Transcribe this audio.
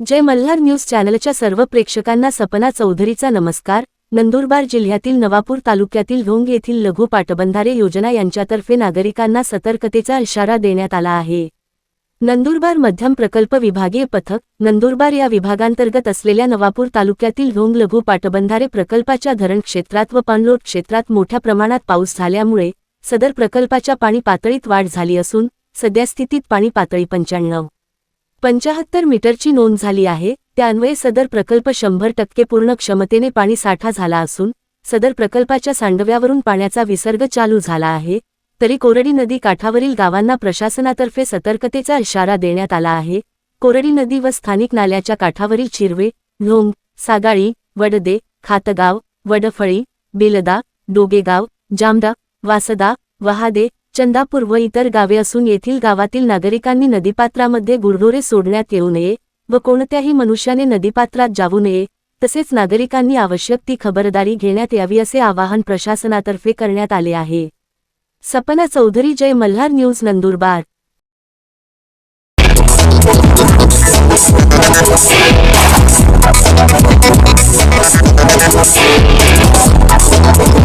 जय Malhar news चॅनलच्या सर्व प्रेक्षकांना सपना चौधरीचा नमस्कार. नंदुरबार जिल्ह्यातील नवापूर तालुक्यातील ढोंग येथील लघु पाटबंधारे योजना यांच्यातर्फे नागरिकांना सतर्कतेचा इशारा देण्यात आला आहे. नंदुरबार मध्यम प्रकल्प विभागीय पथक नंदुरबार या विभागांतर्गत असलेल्या नवापूर तालुक्यातील ढोंग लघु पाटबंधारे प्रकल्पाच्या धरण क्षेत्रात व पाणलोट क्षेत्रात मोठ्या प्रमाणात पाऊस झाल्यामुळे सदर प्रकल्पाच्या पाणी पातळीत वाढ झाली असून सद्यस्थितीत पाणी पातळी पंच्याण्णव. पंचाहत्तर मीटरची नोंद झाली आहे त्यान्वये सदर प्रकल्प शंभर टक्के पूर्ण क्षमतेने पाणी साठा झाला असून सदर प्रकल्पाच्या सांडव्यावरून पाण्याचा विसर्ग चालू झाला आहे तरी कोरडी नदी काठावरील गावांना प्रशासनातर्फे सतर्कतेचा इशारा देण्यात आला आहे कोरडी नदी व स्थानिक नाल्याच्या काठावरील चिरवे ढोंग सागाळी वडदे खातगाव वडफळी बेलदा डोगेगाव जामदा वासदा वहादे चंदापूर व इतर गावे असून येथील गावातील नागरिकांनी नदीपात्रामध्ये गुरढोरे सोडण्यात येऊ नये व कोणत्याही मनुष्याने नदीपात्रात जाऊ नये तसेच नागरिकांनी आवश्यक ती खबरदारी घेण्यात यावी असे आवाहन प्रशासनातर्फे करण्यात आले आहे. सपना चौधरी जय मल्हार न्यूज नंदुरबार.